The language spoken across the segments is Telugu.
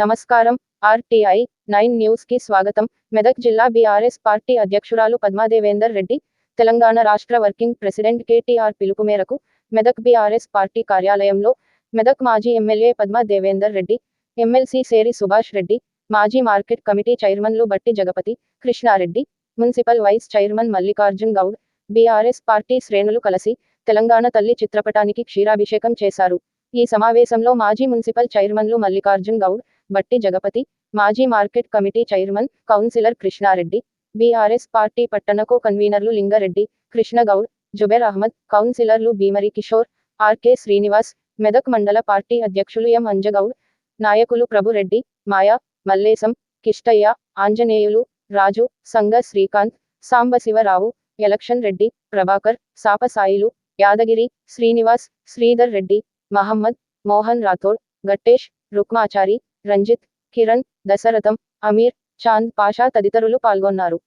నమస్కారం. ఆర్టీఐ నైన్ న్యూస్కి స్వాగతం. మెదక్ జిల్లా బీఆర్ఎస్ పార్టీ అధ్యక్షురాలు పద్మాదేవేందర్ రెడ్డి తెలంగాణ రాష్ట్ర వర్కింగ్ ప్రెసిడెంట్ కేటీఆర్ పిలుపు మేరకు మెదక్ బీఆర్ఎస్ పార్టీ కార్యాలయంలో మెదక్ మాజీ ఎమ్మెల్యే పద్మా దేవేందర్ రెడ్డి ఎమ్మెల్సీ సేరి సుభాష్ రెడ్డి మాజీ మార్కెట్ కమిటీ చైర్మన్లు Batti Jagapathi Krishnareddy municipal vice chairman Mallikarjun Goud BRS party శ్రేణులు కలిసి తెలంగాణ తల్లి చిత్రపటానికి క్షీరాభిషేకం చేశారు. ఈ సమావేశంలో మాజీ మున్సిపల్ చైర్మన్లు మల్లికార్జున్ గౌడ్ బట్టి జగపతి మాజీ market committee chairman councillor Krishnareddy BRS party పట్టణకో కన్వీనర్లు లింగారెడ్డి కృష్ణగౌడ్ జుబేర్ అహ్మద్ కౌన్సిలర్లు భీమరి కిషోర్ ఆర్కే శ్రీనివాస్ మెదక్ మండల పార్టీ అధ్యక్షులు ఎం అంజగౌడ్ నాయకులు ప్రభురెడ్డి మాయా మల్లేశం కిష్టయ్య ఆంజనేయులు రాజు సంగ శ్రీకాంత్ సాంబశివరావు ఎలక్షన్ రెడ్డి ప్రభాకర్ సాపసాయిలు యాదగిరి శ్రీనివాస్ శ్రీధర్ రెడ్డి మహమ్మద్ మోహన్ రాథోడ్ గట్టేష్ రుక్మాచారి రంజిత్ కిరణ్ దశరథం అమీర్ చాంద్ పాషా తదితరులు పాల్గొన్నారు.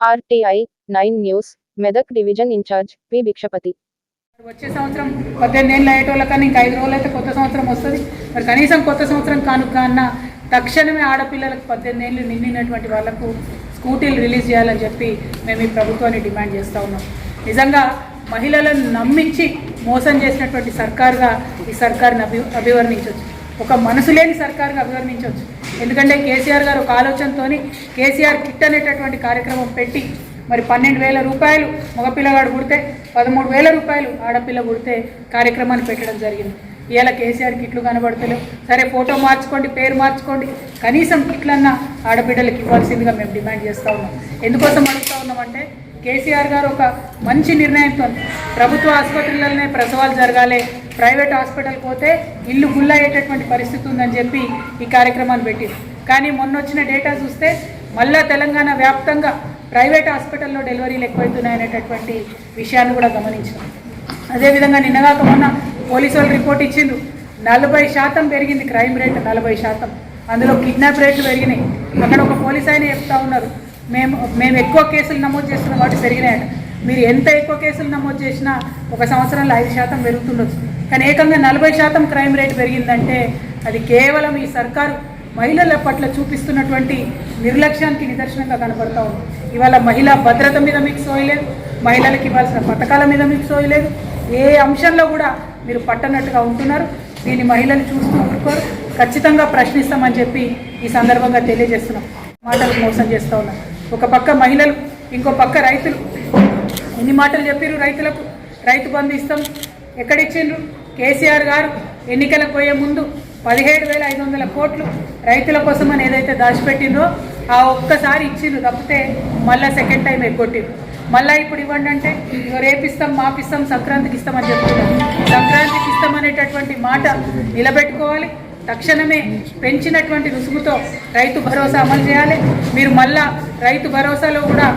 RTI nine news Medak division incharge P Bhikshapathi. వచ్చే సంవత్సరం పద్దెనిమిది ఏళ్ళు అయ్యేటోళ్ళకన్నా ఇంకా ఐదు రోజులు అయితే కొత్త సంవత్సరం వస్తుంది. మరి కనీసం కొత్త సంవత్సరం కానుక అన్న తక్షణమే ఆడపిల్లలకు పద్దెనిమిది ఏళ్ళు నిండినటువంటి వాళ్ళకు స్కూటీలు రిలీజ్ చేయాలని చెప్పి మేము ఈ ప్రభుత్వాన్ని డిమాండ్ చేస్తూ ఉన్నాం. నిజంగా మహిళలను నమ్మించి మోసం చేసినటువంటి సర్కారుగా ఈ సర్కారుని అభి అభివర్ణించవచ్చు ఒక మనసు లేని సర్కారుగా అభివర్ణించవచ్చు. ఎందుకంటే కేసీఆర్ గారు ఒక ఆలోచనతోని కేసీఆర్ కిట్ అనేటటువంటి కార్యక్రమం పెట్టి మరి పన్నెండు వేల రూపాయలు మగపిల్లగాడు పుడితే పదమూడు వేల రూపాయలు ఆడపిల్ల పుడితే కార్యక్రమాన్ని పెట్టడం జరిగింది. ఇవాళ కేసీఆర్ కిట్లు కనబడతలేవు. సరే ఫోటో మార్చుకోండి పేరు మార్చుకోండి. కనీసం కిట్లన్నా ఆడబిడ్డలకు ఇవ్వాల్సిందిగా మేము డిమాండ్ చేస్తూ ఉన్నాం. ఎందుకోసం అడుగుతూ ఉన్నామంటే కేసీఆర్ గారు ఒక మంచి నిర్ణయంతో ప్రభుత్వ ఆసుపత్రులలోనే ప్రసవాలు జరగాలి ప్రైవేట్ హాస్పిటల్ పోతే ఇల్లు గుల్లయ్యేటటువంటి పరిస్థితి ఉందని చెప్పి ఈ కార్యక్రమాన్ని పెట్టింది కానీ మొన్న వచ్చిన డేటా చూస్తే మళ్ళా తెలంగాణ వ్యాప్తంగా ప్రైవేట్ హాస్పిటల్లో డెలివరీలు ఎక్కువైతున్నాయనేటటువంటి విషయాన్ని కూడా గమనించాం. అదేవిధంగా నిన్నగాక మొన్న పోలీసు వాళ్ళు రిపోర్ట్ ఇచ్చిండ్రు. నలభై శాతం పెరిగింది క్రైమ్ రేట్ నలభై శాతం. అందులో కిడ్నాప్ రేట్లు పెరిగినాయి. అక్కడ ఒక పోలీస్ ఆయన చెప్తా ఉన్నారు. మేము మేము ఎక్కువ కేసులు నమోదు చేస్తున్నాం కాబట్టి పెరిగినాయట. మీరు ఎంత ఎక్కువ కేసులు నమోదు చేసినా ఒక సంవత్సరంలో ఐదు శాతం పెరుగుతుండొచ్చు. కానీ ఏకంగా నలభై శాతం క్రైమ్ రేట్ పెరిగిందంటే అది కేవలం ఈ సర్కారు మహిళల పట్ల చూపిస్తున్నటువంటి నిర్లక్ష్యానికి నిదర్శనంగా కనపడతా ఉంది. ఇవాళ మహిళా భద్రత మీద మీకు సోయలేదు మహిళలకు ఇవ్వాల్సిన పథకాల మీద మీకు సోయలేదు ఏ అంశంలో కూడా మీరు పట్టనట్టుగా ఉంటున్నారు. దీన్ని మహిళలు చూస్తూ ఊరుకోరు. ఖచ్చితంగా ప్రశ్నిస్తామని చెప్పి ఈ సందర్భంగా తెలియజేస్తున్నాం. మాటలు మోసం చేస్తూ ఉన్నారు. ఒక పక్క మహిళలు ఇంకో పక్క రైతులు. ఎన్ని మాటలు చెప్పారు రైతులకు? రైతు బంధు ఇస్తాం. ఎక్కడిచ్చిండ్రు? కేసీఆర్ గారు ఎన్నికలకు పోయే ముందు పదిహేడు వేల ఐదు వందల కోట్లు రైతుల కోసం అని ఏదైతే దాచిపెట్టిందో ఆ ఒక్కసారి ఇచ్చిండ్రు. తప్పితే మళ్ళీ సెకండ్ టైం ఎగ్గొట్టిండ్రు మళ్ళీ ఇప్పుడు ఇవ్వండి అంటే రేపిస్తాం మాపిస్తాం సంక్రాంతికి ఇస్తామని చెప్తున్నారు. సంక్రాంతికి ఇస్తామనేటటువంటి మాట నిలబెట్టుకోవాలి. తక్షణమే పెంచినటువంటి రుసుముతో రైతు భరోసా అమలు చేయాలి. మీరు మళ్ళా రైతు భరోసాలో కూడా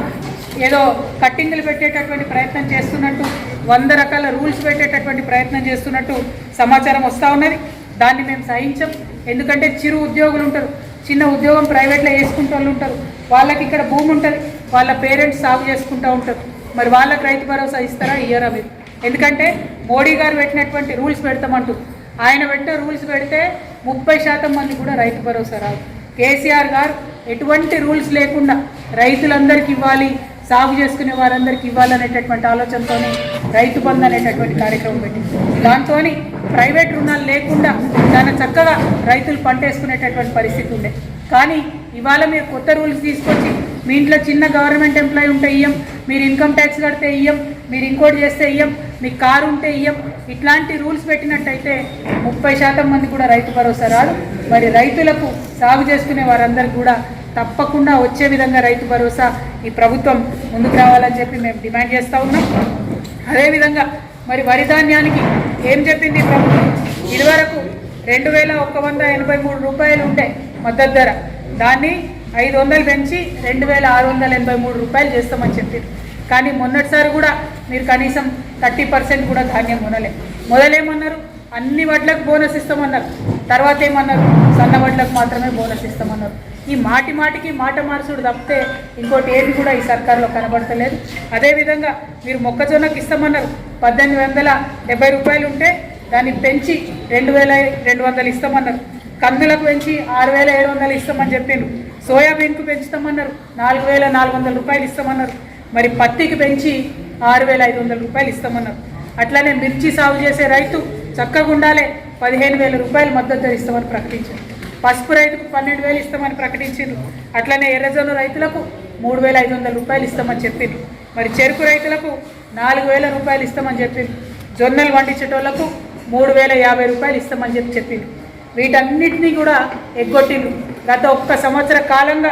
ఏదో కట్టింగులు పెట్టేటటువంటి ప్రయత్నం చేస్తున్నట్టు వంద రకాల రూల్స్ పెట్టేటటువంటి ప్రయత్నం చేస్తున్నట్టు సమాచారం వస్తూ ఉన్నది. దాన్ని మేము సహించం. ఎందుకంటే చిరు ఉద్యోగులు ఉంటారు. చిన్న ఉద్యోగం ప్రైవేట్లో వేసుకుంటూ వాళ్ళు ఉంటారు. వాళ్ళకి ఇక్కడ భూమి ఉంటుంది. వాళ్ళ పేరెంట్స్ సాగు చేసుకుంటూ ఉంటారు. మరి వాళ్ళకి రైతు భరోసా ఇస్తారా ఇయ్యరా మీరు? ఎందుకంటే మోడీ గారు పెట్టినటువంటి రూల్స్ పెడతామంటూ ఆయన పెట్టే రూల్స్ పెడితే ముప్పై శాతం మంది కూడా రైతు భరోసా రాదు కేసీఆర్ గారు ఎటువంటి రూల్స్ లేకుండా రైతులందరికీ ఇవ్వాలి సాగు చేసుకునే వారందరికీ ఇవ్వాలనేటటువంటి ఆలోచనతోనే రైతు బంధు అనేటటువంటి కార్యక్రమం పెట్టింది. దాంతో ప్రైవేట్ రుణాలు లేకుండా చాలా చక్కగా రైతులు పంట వేసుకునేటటువంటి పరిస్థితి ఉండే. కానీ ఇవాళ మీరు కొత్త రూల్స్ తీసుకొచ్చి మీ ఇంట్లో చిన్న గవర్నమెంట్ ఎంప్లాయీ ఉంటే ఇయ్యం మీరు ఇన్కమ్ ట్యాక్స్ కడితే ఇయ్యం మీరు ఇంకోటి చేస్తే ఇయ్యం మీకు కారు ఉంటే ఇయ్యం ఇట్లాంటి రూల్స్ పెట్టినట్టయితే ముప్పై శాతం మంది కూడా రైతు భరోసా రాదు. మరి రైతులకు సాగు చేసుకునే వారందరికీ కూడా తప్పకుండా వచ్చే విధంగా రైతు భరోసా ఈ ప్రభుత్వం ముందుకు రావాలని చెప్పి మేము డిమాండ్ చేస్తూ ఉన్నాం. అదేవిధంగా మరి వరి ధాన్యానికి ఏం చెప్పింది ప్రభుత్వం? ఇదివరకు రెండు వేల ఒక్క వంద ఎనభై మూడు రూపాయలు ఉండే మద్దతు ధర. దాన్ని ఐదు వందలు పెంచి రెండు వేల ఆరు వందల ఎనభై మూడు రూపాయలు చేస్తామని చెప్పింది. కానీ మొన్నటిసారి కూడా మీరు కనీసం థర్టీ పర్సెంట్ కూడా ధాన్యం కొనలే. మొదలేమన్నారు? అన్ని వడ్లకు బోనస్ ఇస్తామన్నారు. తర్వాత ఏమన్నారు సన్న వడ్లకు మాత్రమే బోనస్ ఇస్తామన్నారు. ఈ మాటి మాటికి మాట మార్చుడు తప్పితే ఇంకోటి ఏది కూడా ఈ సర్కార్లో కనబడతలేదు. అదేవిధంగా మీరు మొక్కజొన్నకి ఇస్తామన్నారు. పద్దెనిమిది వందల డెబ్బై రూపాయలు ఉంటే దాన్ని పెంచి రెండు వేల రెండు వందలు ఇస్తామన్నారు. కందులకు పెంచి ఆరు వేల ఏడు వందలు ఇస్తామని చెప్పిండ్రు సోయాబీన్కు పెంచుతామన్నారు. నాలుగు వేల నాలుగు వందల రూపాయలు ఇస్తామన్నారు. మరి పత్తికి పెంచి ఆరు వేల ఐదు వందల రూపాయలు ఇస్తామన్నారు. అట్లనే మిర్చి సాగు చేసే రైతు చక్కగా ఉండాలి. పదిహేను వేల రూపాయలు మద్దతు ధర ఇస్తామని ప్రకటించారు. పసుపు రైతుకు పన్నెండు వేలు ఇస్తామని ప్రకటించారు. అట్లనే ఎర్రజొన్న రైతులకు మూడు వేల ఐదు వందల రూపాయలు ఇస్తామని చెప్పిండ్రు మరి చెరుకు రైతులకు నాలుగు వేల రూపాయలు ఇస్తామని చెప్పిండ్రు జొన్నలు పండించేటోళ్ళకు మూడు వేల యాభై రూపాయలు ఇస్తామని చెప్పి చెప్పిండ్రు వీటన్నిటినీ కూడా ఎగ్గొట్టిండ్రు. గత ఒక్క సంవత్సర కాలంగా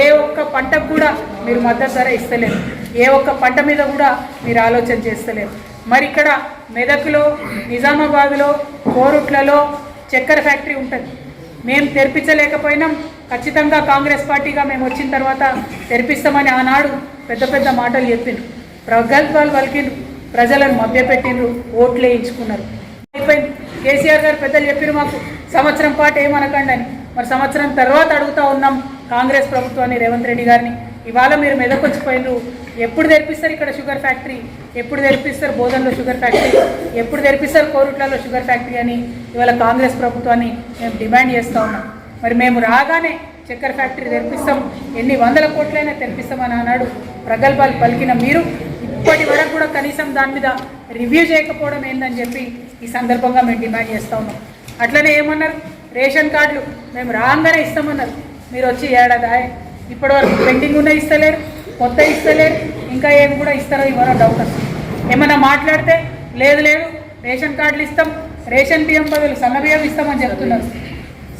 ఏ ఒక్క పంటకు కూడా మీరు మద్దతు ధర ఇస్తలేదు. ఏ ఒక్క పంట మీద కూడా మీరు ఆలోచన చేస్తలేరు. మరి ఇక్కడ మెదక్లో నిజామాబాద్లో కోరుట్లలో చక్కెర ఫ్యాక్టరీ ఉంటుంది. మేము తెరిపించలేకపోయినాం. ఖచ్చితంగా కాంగ్రెస్ పార్టీగా మేము వచ్చిన తర్వాత తెరిపిస్తామని ఆనాడు పెద్ద పెద్ద మాటలు చెప్పిండ్రు ప్రగల్భాలు పలికిండ్రు ప్రజలను మభ్యపెట్టిండ్రు ఓట్లు వేయించుకున్నారు అయిపోయింది. కేసీఆర్ గారు పెద్దలు చెప్పారు మాకు సంవత్సరం పాటు ఏమనకండి అని. మరి సంవత్సరం తర్వాత అడుగుతూ ఉన్నాం కాంగ్రెస్ ప్రభుత్వాన్ని రేవంత్ రెడ్డి గారిని. ఇవాళ మీరు మెదకొచ్చిపోయినరు. ఎప్పుడు తెరిపిస్తారు ఇక్కడ షుగర్ ఫ్యాక్టరీ? ఎప్పుడు తెరిపిస్తారు బోధనలో షుగర్ ఫ్యాక్టరీ? ఎప్పుడు తెరిపిస్తారు కోరుట్లలో షుగర్ ఫ్యాక్టరీ అని ఇవాళ కాంగ్రెస్ ప్రభుత్వాన్ని మేము డిమాండ్ చేస్తూ ఉన్నాం. మరి మేము రాగానే చక్కెర ఫ్యాక్టరీ తెరిపిస్తాం ఎన్ని వందల కోట్లైనా తెరిపిస్తామని అన్నాడు ప్రగల్భాలు పలికిన మీరు. ఇప్పటి వరకు కూడా కనీసం దాని మీద రివ్యూ చేయకపోవడం ఏందని చెప్పి ఈ సందర్భంగా మేము డిమాండ్ చేస్తూ ఉన్నాం. అట్లనే ఏమన్నారు? రేషన్ కార్డులు మేము రాగానే ఇస్తామన్నారు. మీరు వచ్చి ఏడాది ఇప్పటివరకు పెండింగ్ ఉన్న ఇస్తలేరు. కొత్త ఇస్తలే ఇంకా ఏం కూడా ఇస్తారో ఇవ్వరో డౌట్ వస్తుంది ఏమన్నా మాట్లాడితే లేదు లేదు రేషన్ కార్డులు ఇస్తాం రేషన్ బియ్యం బదులు సన్న బియ్యం ఇస్తామని చెప్తున్నారు.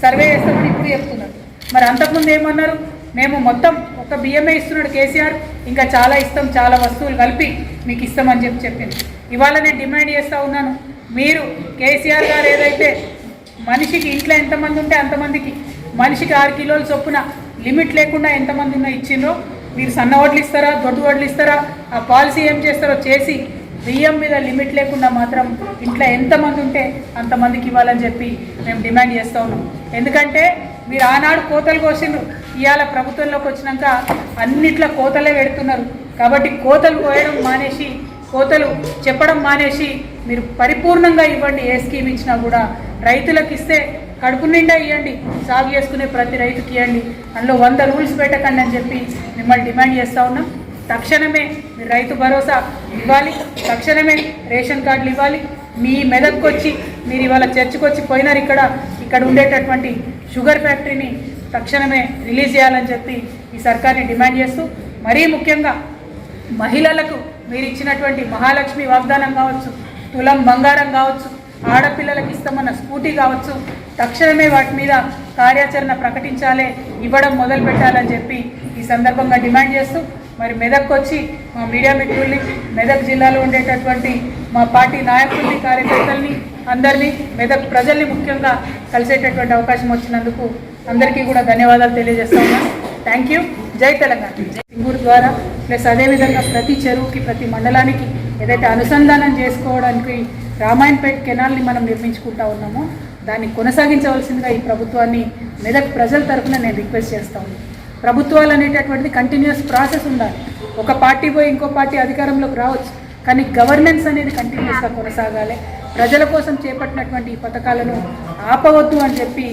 సర్వే చేస్తామని ఇప్పుడు చెప్తున్నారు. మరి అంతకుముందు ఏమన్నారు? మేము మొత్తం ఒక బియ్యమే ఇస్తున్నాడు కేసీఆర్ ఇంకా చాలా ఇస్తాం చాలా వస్తువులు కలిపి మీకు ఇస్తామని చెప్పి చెప్పింది. ఇవాళ నేను డిమాండ్ చేస్తూ ఉన్నాను. మీరు కేసీఆర్ గారు ఏదైతే మనిషికి ఇంట్లో ఎంతమంది ఉంటే అంతమందికి మనిషికి ఆరు కిలోల చొప్పున లిమిట్ లేకుండా ఎంతమంది ఉన్నా ఇచ్చిండ్రో మీరు సన్న వడ్లు ఇస్తారా దొడ్డు వడ్లు ఇస్తారా ఆ పాలసీ ఏం చేస్తారో చేసి బియ్యం మీద లిమిట్ లేకుండా మాత్రం ఇంట్లో ఎంతమంది ఉంటే అంతమందికి ఇవ్వాలని చెప్పి మేము డిమాండ్ చేస్తూ ఉన్నాం. ఎందుకంటే మీరు ఆనాడు కోతలు కోసిండ్రు. ఇవాళ ప్రభుత్వంలోకి వచ్చినాక అన్నిట్లో కోతలే పెడుతున్నారు. కాబట్టి కోతలు కోయడం మానేసి కోతలు చెప్పడం మానేసి మీరు పరిపూర్ణంగా ఇవ్వండి ఏ స్కీమ్ ఇచ్చినా కూడా. రైతులకు ఇస్తే కడుపు నిండా ఇవ్వండి సాగు చేసుకునే ప్రతి రైతుకి ఇవ్వండి అందులో వంద రూల్స్ పెట్టకండి అని చెప్పి మిమ్మల్ని డిమాండ్ చేస్తూ ఉన్నాం. తక్షణమే మీరు రైతు భరోసా ఇవ్వాలి. తక్షణమే రేషన్ కార్డులు ఇవ్వాలి. మీ మెదక్కి వచ్చి మీరు ఇవాళ చర్చకు వచ్చి పోయినారు ఇక్కడ ఇక్కడ ఉండేటటువంటి షుగర్ ఫ్యాక్టరీని తక్షణమే రిలీజ్ చేయాలని చెప్పి ఈ సర్కార్ని డిమాండ్ చేస్తూ మరీ ముఖ్యంగా మహిళలకు మీరు ఇచ్చినటువంటి మహాలక్ష్మి వాగ్దానం కావచ్చు తులం బంగారం కావచ్చు ఆడపిల్లలకు ఇస్తామన్న స్కూటీ కావచ్చు. తక్షణమే వాటి మీద కార్యాచరణ ప్రకటించాలే ఇవ్వడం మొదలు పెట్టాలని చెప్పి ఈ సందర్భంగా డిమాండ్ చేస్తూ మరి మెదక్ వచ్చి మా మీడియా మిత్రుల్ని మెదక్ జిల్లాలో ఉండేటటువంటి మా పార్టీ నాయకుల్ని కార్యకర్తల్ని అందరినీ మెదక్ ప్రజల్ని ముఖ్యంగా కలిసేటటువంటి అవకాశం వచ్చినందుకు అందరికీ కూడా ధన్యవాదాలు తెలియజేస్తా ఉన్నాను థ్యాంక్ యూ జై తెలంగాణ. సింగూరు ద్వారా ప్లస్ అదేవిధంగా ప్రతి చెరువుకి ప్రతి మండలానికి ఏదైతే అనుసంధానం చేసుకోవడానికి రామాయణపేట్ కెనాల్ని మనం నిర్మించుకుంటా ఉన్నాము. దాన్ని కొనసాగించవలసిందిగా ఈ ప్రభుత్వాన్ని మెదక్ ప్రజల తరఫున నేను రిక్వెస్ట్ చేస్తాను ప్రభుత్వాలు అనేటటువంటిది కంటిన్యూస్ ప్రాసెస్ ఉండాలి. ఒక పార్టీ పోయి ఇంకో పార్టీ అధికారంలోకి రావచ్చు. కానీ గవర్నెన్స్ అనేది కంటిన్యూస్గా కొనసాగాలి. ప్రజల కోసం చేపట్టినటువంటి ఈ పథకాలను ఆపవద్దు అని చెప్పి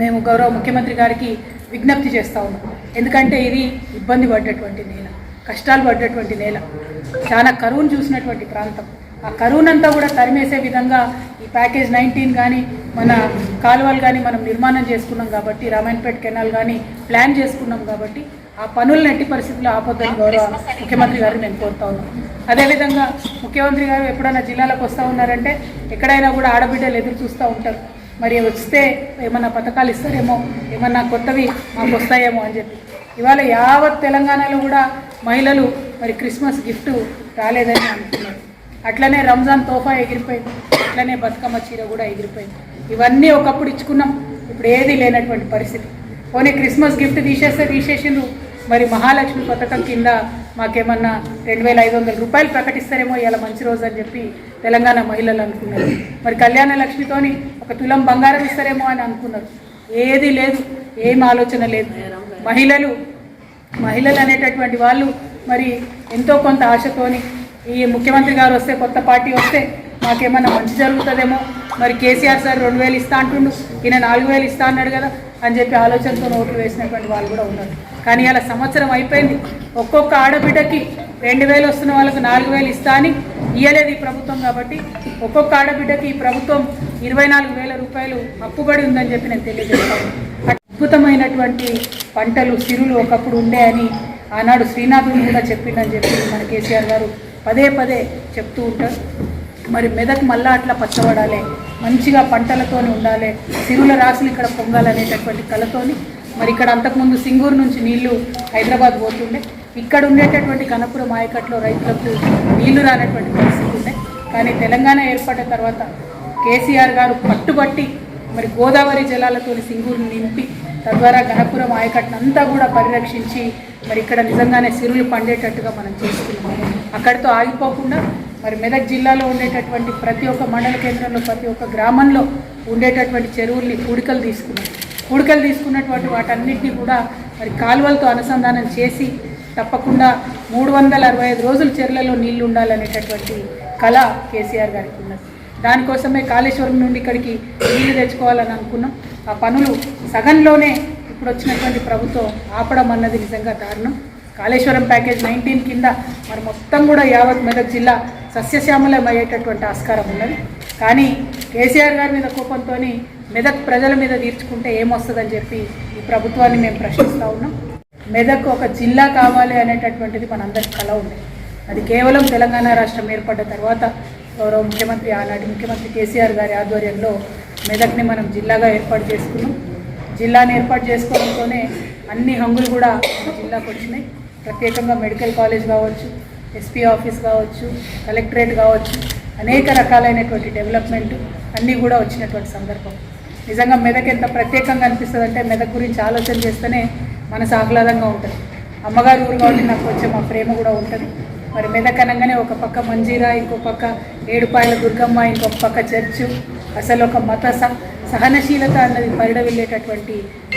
మేము గౌరవ ముఖ్యమంత్రి గారికి విజ్ఞప్తి చేస్తూ ఉన్నాం. ఎందుకంటే ఇది ఇబ్బంది పడ్డటువంటి నేల కష్టాలు పడ్డటువంటి నేల. చాలా కరువును చూసినటువంటి ప్రాంతం. ఆ కరువునంతా కూడా తరిమేసే విధంగా ఈ ప్యాకేజ్ నైన్టీన్ కానీ మన కాలువలు కానీ మనం నిర్మాణం చేసుకున్నాం కాబట్టి రామాయణపేట కెనాల్ కానీ ప్లాన్ చేసుకున్నాం కాబట్టి ఆ పనులను ఎట్టి పరిస్థితుల్లో ఆపొద్దని గౌరవ ముఖ్యమంత్రి గారు నేను కోరుతా ఉన్నాను. అదేవిధంగా ముఖ్యమంత్రి గారు ఎప్పుడైనా జిల్లాలకు వస్తూ ఉన్నారంటే ఎక్కడైనా కూడా ఆడబిడ్డలు ఎదురు చూస్తూ ఉంటారు. మరి వస్తే ఏమన్నా పథకాలు ఇస్తారేమో ఏమన్నా కొత్తవి మాకు వస్తాయేమో అని చెప్పి. ఇవాళ యావత్ తెలంగాణలో కూడా మహిళలు మరి క్రిస్మస్ గిఫ్ట్ రాలేదని అనుకున్నారు అట్లనే రంజాన్ తోఫా ఎగిరిపోయింది. అట్లనే బతుకమ్మ చీర కూడా ఎగిరిపోయింది. ఇవన్నీ ఒకప్పుడు ఇచ్చుకున్నాం. ఇప్పుడు ఏది లేనటువంటి పరిస్థితి. పోనీ క్రిస్మస్ గిఫ్ట్ తీసేస్తే తీసేసిండ్రు. మరి మహాలక్ష్మి పథకం కింద మాకేమన్నా రెండు వేల ఐదు వందల రూపాయలు ప్రకటిస్తారేమో ఇలా మంచి రోజు అని చెప్పి తెలంగాణ మహిళలు అనుకున్నారు. మరి కళ్యాణ లక్ష్మితోని ఒక తులం బంగారం ఇస్తారేమో అని అనుకున్నారు. ఏది లేదు. ఏం ఆలోచన లేదు. మహిళలు మహిళలు అనేటటువంటి వాళ్ళు మరి ఎంతో కొంత ఆశతోని ఈ ముఖ్యమంత్రి గారు వస్తే కొత్త పార్టీ వస్తే మాకేమన్నా మంచి జరుగుతుందేమో? మరి కేసీఆర్ సార్ రెండు వేలు ఇస్తా అంటుండు ఈయన నాలుగు వేలు ఇస్తా అన్నాడు కదా అని చెప్పి ఆలోచనతో ఓట్లు వేసినటువంటి వాళ్ళు కూడా ఉన్నారు. కానీ అలా సంవత్సరం అయిపోయింది. ఒక్కొక్క ఆడబిడ్డకి రెండు వేలు వస్తున్న వాళ్ళకు నాలుగు వేలు ఇస్తా అని ఇయ్యలేదు ఈ ప్రభుత్వం కాబట్టి ఒక్కొక్క ఆడబిడ్డకి ఈ ప్రభుత్వం ఇరవై నాలుగు వేల రూపాయలు అప్పుబడి ఉందని చెప్పి నేను తెలియజేస్తాను. అద్భుతమైనటువంటి పంటలు సిరులు ఒకప్పుడు ఉండే అని ఆనాడు శ్రీనాథుని కూడా చెప్పిండని చెప్పి మన కేసీఆర్ గారు పదే పదే చెప్తూ ఉంటారు. మరి మెదక్ మళ్ళా అట్లా పచ్చబడాలి మంచిగా పంటలతోని ఉండాలి సిరుల రాసులు ఇక్కడ పొంగాలనేటటువంటి కళతోని మరి ఇక్కడ అంతకుముందు సింగూరు నుంచి నీళ్ళు హైదరాబాద్ పోతుండే. ఇక్కడ ఉండేటటువంటి కనపురం ఆయకట్లో రైతులకు నీళ్ళు రానటువంటి పరిస్థితి ఉండే. కానీ తెలంగాణ ఏర్పడిన తర్వాత కేసీఆర్ గారు పట్టుబట్టి మరి గోదావరి జలాలతో సింగూరుని నింపి తద్వారా గణపురం ఆయకట్నంతా కూడా పరిరక్షించి మరి ఇక్కడ నిజంగానే సిరులు పండేటట్టుగా మనం చేసుకున్నాము అక్కడితో ఆగిపోకుండా మరి మెదక్ జిల్లాలో ఉండేటటువంటి ప్రతి ఒక్క మండల కేంద్రంలో ప్రతి ఒక్క గ్రామంలో ఉండేటటువంటి చెరువుల్ని కూడికలు తీసుకున్నాం కూడికలు తీసుకున్నటువంటి వాటన్నిటిని కూడా మరి కాలువలతో అనుసంధానం చేసి తప్పకుండా మూడు వందల అరవై ఐదు రోజులు చెర్లలో నీళ్ళు ఉండాలనేటటువంటి కళ కేసీఆర్ గారికి ఉన్నది. దానికోసమే కాళేశ్వరం నుండి ఇక్కడికి నీళ్ళు తెచ్చుకోవాలని అనుకున్నాం. ఆ పనులు సగంలోనే ఇప్పుడు వచ్చినటువంటి ప్రభుత్వం ఆపడం అన్నది నిజంగా దారుణం. కాళేశ్వరం ప్యాకేజ్ నైన్టీన్ కింద మరి మొత్తం కూడా యావత్ మెదక్ జిల్లా సస్యశ్యామలం అయ్యేటటువంటి ఆస్కారం ఉన్నది. కానీ కేసీఆర్ గారి మీద కోపంతో మెదక్ ప్రజల మీద తీర్చుకుంటే ఏమొస్తుందని చెప్పి ఈ ప్రభుత్వాన్ని మేము ప్రశ్నిస్తూ ఉన్నాం. మెదక్ ఒక జిల్లా కావాలి అనేటటువంటిది మనందరికి కళ ఉంది. అది కేవలం తెలంగాణ రాష్ట్రం ఏర్పడ్డ తర్వాత గౌరవ ముఖ్యమంత్రి ఆనాటి ముఖ్యమంత్రి కేసీఆర్ గారి ఆధ్వర్యంలో మెదక్ని మనం జిల్లాగా ఏర్పాటు చేసుకున్నాం. జిల్లాని ఏర్పాటు చేసుకోవడంతోనే అన్ని హంగులు కూడా జిల్లాకు వచ్చినాయి. ప్రత్యేకంగా మెడికల్ కాలేజ్ కావచ్చు ఎస్పీ ఆఫీస్ కావచ్చు కలెక్టరేట్ కావచ్చు అనేక రకాలైనటువంటి డెవలప్మెంట్ అన్నీ కూడా వచ్చినటువంటి సందర్భం. నిజంగా మెదక్ ఎంత ప్రత్యేకంగా అనిపిస్తుంది అంటే మెదక్ గురించి ఆలోచన చేస్తేనే మనసు ఆహ్లాదంగా ఉంటుంది. అమ్మగారి ఊరు కాబట్టి నాకు కొంచెం మా ప్రేమ కూడా ఉంటుంది. మరి మెదక్ అనగానే ఒక పక్క మంజీరా ఇంకో పక్క ఏడుపాయల దుర్గమ్మ ఇంకొక పక్క చర్చు. అసలు ఒక మత సహనశీలత అన్నది పరిడవిల్లేటటువంటి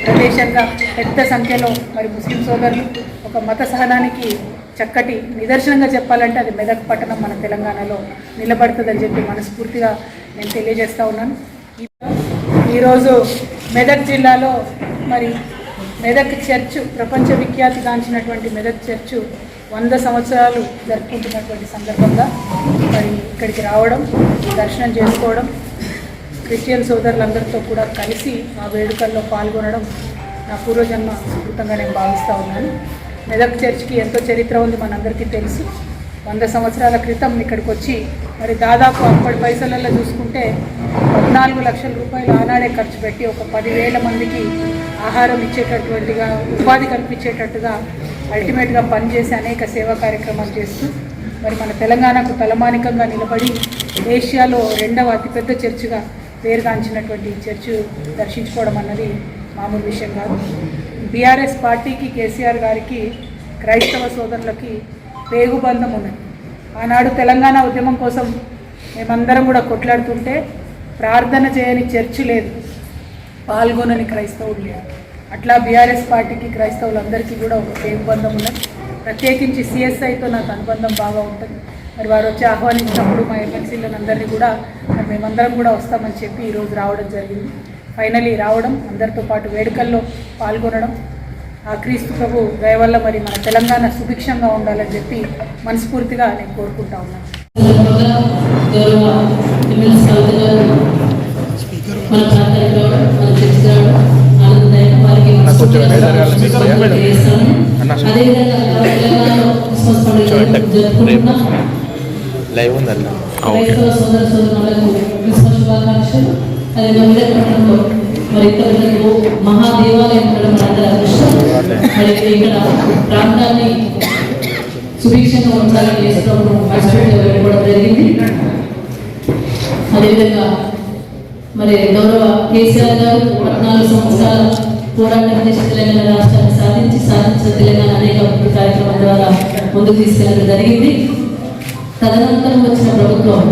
ప్రదేశంగా పెద్ద సంఖ్యలో మరి ముస్లిం సోదరులు ఒక మత సహనానికి చక్కటి నిదర్శనంగా చెప్పాలంటే అది మెదక్ పట్టణం మన తెలంగాణలో నిలబడుతుందని చెప్పి మనస్ఫూర్తిగా నేను తెలియజేస్తూ ఉన్నాను. ఈరోజు మెదక్ జిల్లాలో మరి మెదక్ చర్చ్ ప్రపంచ విఖ్యాతి గాంచినటువంటి మెదక్ చర్చ్ వంద సంవత్సరాలు జరుపుకుంటున్నటువంటి సందర్భంగా మరి ఇక్కడికి రావడం దర్శనం చేసుకోవడం క్రిస్టియన్ సోదరులందరితో కూడా కలిసి ఆ వేడుకల్లో పాల్గొనడం నా పూర్వజన్మ సుకృతంగా నేను భావిస్తూ ఉన్నాను. మెదక్ చర్చ్కి ఎంతో చరిత్ర ఉంది మనందరికీ తెలుసు. వంద సంవత్సరాల క్రితం ఇక్కడికి వచ్చి మరి దాదాపు అప్పటి పైసలలో చూసుకుంటే పద్నాలుగు లక్షల రూపాయలు ఆనాడే ఖర్చు పెట్టి ఒక పదివేల మందికి ఆహారం ఇచ్చేటటువంటిగా ఉపాధి కల్పించేటట్టుగా అల్టిమేట్గా పనిచేసి అనేక సేవా కార్యక్రమాలు చేస్తూ మరి మన తెలంగాణకు తలమానికంగా నిలబడి ఏషియాలో రెండవ అతిపెద్ద చర్చిగా పేరుగాంచినటువంటి చర్చ్ దర్శించుకోవడం అన్నది మామూలు విషయం కాదు. బీఆర్ఎస్ పార్టీకి కేసీఆర్ గారికి క్రైస్తవ సోదరులకి పేగుబంధం ఉన్నది. ఆనాడు తెలంగాణ ఉద్యమం కోసం మేమందరం కూడా కొట్లాడుతుంటే ప్రార్థన చేయని చర్చి లేదు. పాల్గొనని క్రైస్తవులు లేదు అట్లా బీఆర్ఎస్ పార్టీకి క్రైస్తవులందరికీ కూడా ఒక పేగుబంధం ఉన్నది. ప్రత్యేకించి సిఎస్ఐతో నాకు అనుబంధం బాగా ఉంటుంది. మరి వారు వచ్చి ఆహ్వానించినప్పుడు మా ఎమ్మెల్సీలను అందరినీ కూడా మరి మేమందరం కూడా వస్తామని చెప్పి ఈరోజు రావడం జరిగింది. ఫైనలీ రావడం అందరితో పాటు వేడుకల్లో పాల్గొనడం. ఆ క్రీస్తు ప్రభు దయ వల్ల మరి మన తెలంగాణ సుభిక్షంగా ఉండాలని చెప్పి మనస్ఫూర్తిగా నేను కోరుకుంటా ఉన్నాను. అదేవిధంగా లైవ్ ఉందన్న. మహాదేవాలయం ఇక్కడ ప్రాంతాన్ని సుభిక్షంగా ఉంచాలని వెళ్ళిపోవడం జరిగింది. అదేవిధంగా మరి గౌరవ కేసీఆర్ గారు పద్నాలుగు సంవత్సరాల పోరాటం చేసి తెలంగాణ రాష్ట్రాన్ని సాధించి సాధించిన తెలంగాణ అనేక కార్యక్రమాల ద్వారా ముందుకు తీసుకెళ్ళడం జరిగింది. తదనంతరం వచ్చిన ప్రభుత్వం